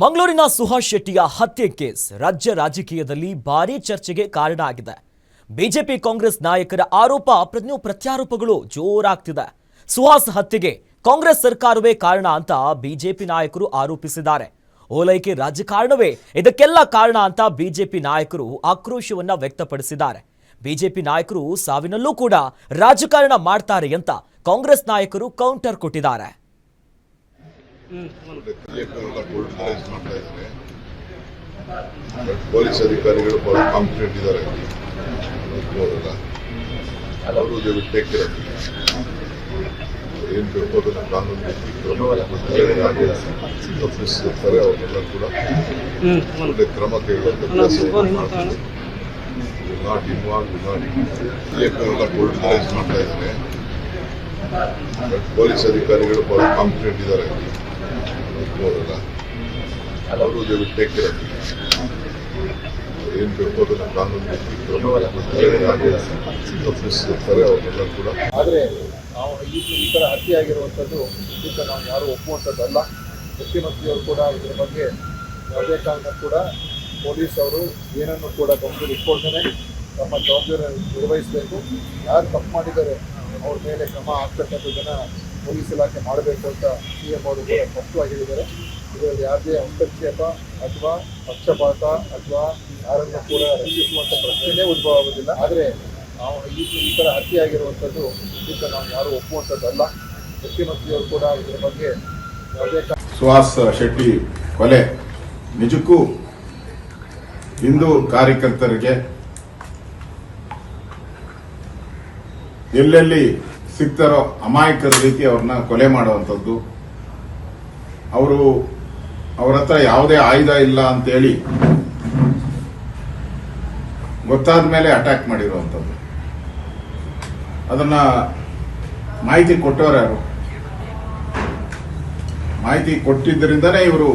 ಮಂಗಳೂರಿನ ಸುಹಾಸ್ ಶೆಟ್ಟಿಯ ಹತ್ಯೆ ಕೇಸ್ ರಾಜ್ಯ ರಾಜಕೀಯದಲ್ಲಿ ಭಾರೀ ಚರ್ಚೆಗೆ ಕಾರಣ ಆಗಿದೆ. ಬಿಜೆಪಿ ಕಾಂಗ್ರೆಸ್ ನಾಯಕರ ಆರೋಪ ಪ್ರಜ್ಞೋ ಪ್ರತ್ಯಾರೋಪಗಳು ಜೋರಾಗ್ತಿದೆ. ಸುಹಾಸ್ ಹತ್ಯೆಗೆ ಕಾಂಗ್ರೆಸ್ ಸರ್ಕಾರವೇ ಕಾರಣ ಅಂತ ಬಿಜೆಪಿ ನಾಯಕರು ಆರೋಪಿಸಿದ್ದಾರೆ. ಓಲೈಕೆ ರಾಜಕಾರಣವೇ ಇದಕ್ಕೆಲ್ಲ ಕಾರಣ ಅಂತ ಬಿಜೆಪಿ ನಾಯಕರು ಆಕ್ರೋಶವನ್ನ ವ್ಯಕ್ತಪಡಿಸಿದ್ದಾರೆ. ಬಿಜೆಪಿ ನಾಯಕರು ಸಾವಿನಲ್ಲೂ ಕೂಡ ರಾಜಕಾರಣ ಮಾಡ್ತಾರೆ ಅಂತ ಕಾಂಗ್ರೆಸ್ ನಾಯಕರು ಕೌಂಟರ್ ಕೊಟ್ಟಿದ್ದಾರೆ. ಕ್ರಿಯೆಗಳನ್ನ ಪೊಲಿಟಿಕಲೈಸ್ ಮಾಡ್ತಾ ಇದ್ದಾರೆ. ಬಟ್ ಪೊಲೀಸ್ ಅಧಿಕಾರಿಗಳು ಬಹಳ ಕಾಂಪಿಟೆಂಟ್ ಇದ್ದಾರೆ ಅವರು ಏನ್ ಬೇಕು ಅದನ್ನ ಕಾನೂನು ರೀತಿ ಕ್ರಮ ಅವರೆಲ್ಲ ಕೂಡ ಒಳ್ಳೆ ಕ್ರಮ ತೆಗೆದುಕೊಂಡು ಕೆಲಸ ಮಾಡ್ತಾರೆ. ನಾಟ್ ಇನ್ವಾಲ್ವ್ ನಾಟ್ ಕ್ರಿಯೆಗಳನ್ನ ಪೊಲಿಟಿಕಲೈಸ್ ಮಾಡ್ತಾ ಇದ್ದಾರೆ. ಬಟ್ ಪೊಲೀಸ್ ಅಧಿಕಾರಿಗಳು ಬಹಳ ಕಾಂಪಿಟೆಂಟ್ ಇದ್ದಾರೆ. ಅವರೆಲ್ಲ ಅವರು ದೇ ಆದರೆ ನಾವು ಈ ಥರ ಹತ್ಯೆ ಆಗಿರುವಂಥದ್ದು ನಾವು ಯಾರು ಒಪ್ಪುವಂಥದ್ದಲ್ಲ. ಮುಖ್ಯಮಂತ್ರಿಯವರು ಕೂಡ ಇದರ ಬಗ್ಗೆ ಯಾವುದೇ ಕಾರಣ ಕೂಡ ಪೊಲೀಸ್ ಅವರು ಏನನ್ನು ಕೂಡ ಗಮನದಲ್ಲಿ ಇಟ್ಕೊಳ್ತಾನೆ. ತಮ್ಮ ಜವಾಬ್ದಾರಿ ನಿರ್ವಹಿಸಬೇಕು. ಯಾರು ತಪ್ಪು ಮಾಡಿದ್ದಾರೆ, ಅವ್ರ ಮೇಲೆ ಕ್ರಮ ಆಗ್ತಕ್ಕಂಥದ್ದನ್ನು ಪೊಲೀಸ್ ಇಲಾಖೆ ಮಾಡಬೇಕು ಅಂತ ಸಿ ಎಂ ಅವರು ಸ್ಪಷ್ಟವಾಗಿ ಹೇಳಿದ್ದಾರೆ ಇದರಲ್ಲಿ ಯಾವುದೇ ಹಸ್ತಕ್ಷೇಪ ಅಥವಾ ಪಕ್ಷಪಾತ ಅಥವಾ ಯಾರನ್ನು ಕೂಡ ರಕ್ಷಿಸುವಂಥ ಪ್ರಶ್ನೆಯೇ ಉದ್ಭವ ಆಗೋದಿಲ್ಲ ಆದರೆ ನಾವು ಈ ಈ ಥರ ಹತ್ಯೆ ಆಗಿರುವಂಥದ್ದು ನಾವು ಯಾರು ಒಪ್ಪುವಂಥದ್ದಲ್ಲ. ಮುಖ್ಯಮಂತ್ರಿಯವರು ಕೂಡ ಇದರ ಬಗ್ಗೆ ಯಾವುದೇ ಸುಹಾಸ್ ಶೆಟ್ಟಿ ಕೊಲೆ. ನಿಜಕ್ಕೂ ಹಿಂದೂ ಕಾರ್ಯಕರ್ತರಿಗೆ ಎಲ್ಲೆಲ್ಲಿ ಸಿಗ್ತಾರೋ ಅಮಾಯಕರ ರೀತಿ ಅವ್ರನ್ನ ಕೊಲೆ ಮಾಡುವಂಥದ್ದು. ಅವರು ಅವ್ರ ಹತ್ರ ಯಾವುದೇ ಆಯುಧ ಇಲ್ಲ ಅಂತೇಳಿ ಗೊತ್ತಾದ ಮೇಲೆ ಅಟ್ಯಾಕ್ ಮಾಡಿರುವಂಥದ್ದು. ಅದನ್ನ ಮಾಹಿತಿ ಕೊಟ್ಟವ್ರು ಯಾರು? ಮಾಹಿತಿ ಕೊಟ್ಟಿದ್ದರಿಂದನೇ ಇವರು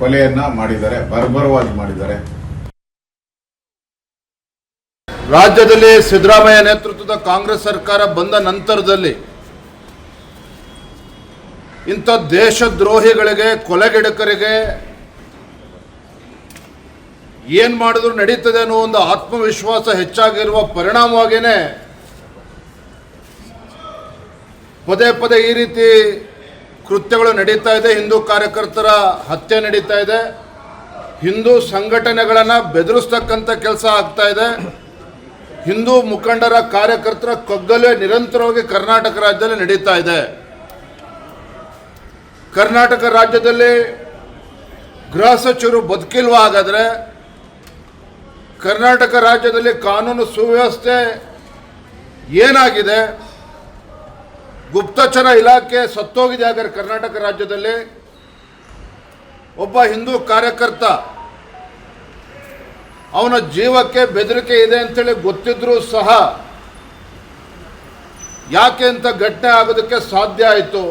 ಕೊಲೆಯನ್ನ ಮಾಡಿದ್ದಾರೆ, ಬರ್ಬರವಾಗಿ ಮಾಡಿದ್ದಾರೆ. ರಾಜ್ಯದಲ್ಲಿ ಸಿದ್ದರಾಮಯ್ಯ ನೇತೃತ್ವದ ಕಾಂಗ್ರೆಸ್ ಸರ್ಕಾರ ಬಂದ ನಂತರದಲ್ಲಿ ಇಂಥ ದೇಶದ್ರೋಹಿಗಳಿಗೆ, ಕೊಲೆಗೆಡಕರಿಗೆ ಏನು ಮಾಡಿದ್ರು ನಡೀತದೆ ಅನ್ನೋ ಒಂದು ಆತ್ಮವಿಶ್ವಾಸ ಹೆಚ್ಚಾಗಿರುವ ಪರಿಣಾಮವಾಗಿಯೇ ಪದೇ ಪದೇ ಈ ರೀತಿ ಕೃತ್ಯಗಳು ನಡೀತಾ ಇದೆ. ಹಿಂದೂ ಕಾರ್ಯಕರ್ತರ ಹತ್ಯೆ ನಡೀತಾ ಇದೆ. ಹಿಂದೂ ಸಂಘಟನೆಗಳನ್ನು ಬೆದರಿಸ್ತಕ್ಕಂಥ ಕೆಲಸ ಆಗ್ತಾ ಇದೆ. ಹಿಂದೂ ಮುಖಂಡರ ಕಾರ್ಯಕರ್ತರ ಕಗ್ಗಲೆ ನಿರಂತರವಾಗಿ ಕರ್ನಾಟಕ ರಾಜ್ಯದಲ್ಲಿ ನಡೀತಾ ಇದೆ. ಕರ್ನಾಟಕ ರಾಜ್ಯದಲ್ಲಿ ಗೃಹ ಸಚಿವರು ಬದುಕಿಲ್ವಾ ಹಾಗಾದರೆ ಕರ್ನಾಟಕ ರಾಜ್ಯದಲ್ಲಿ ಕಾನೂನು ಸುವ್ಯವಸ್ಥೆ ಏನಾಗಿದೆ? ಗುಪ್ತಚರ ಇಲಾಖೆ ಸತ್ತೋಗಿದೆ ಹಾಗಾದ್ರೆ ಕರ್ನಾಟಕ ರಾಜ್ಯದಲ್ಲಿ. ಒಬ್ಬ ಹಿಂದೂ ಕಾರ್ಯಕರ್ತ ಅವನ ಜೀವಕ್ಕೆ ಬೆದರಿಕೆ ಇದೆ ಅಂತೇಳಿ ಗೊತ್ತಿದ್ರೂ ಸಹ ಯಾಕೆ ಅಂತ ಘಟನೆ ಆಗೋದಕ್ಕೆ ಸಾಧ್ಯ ಆಯಿತು?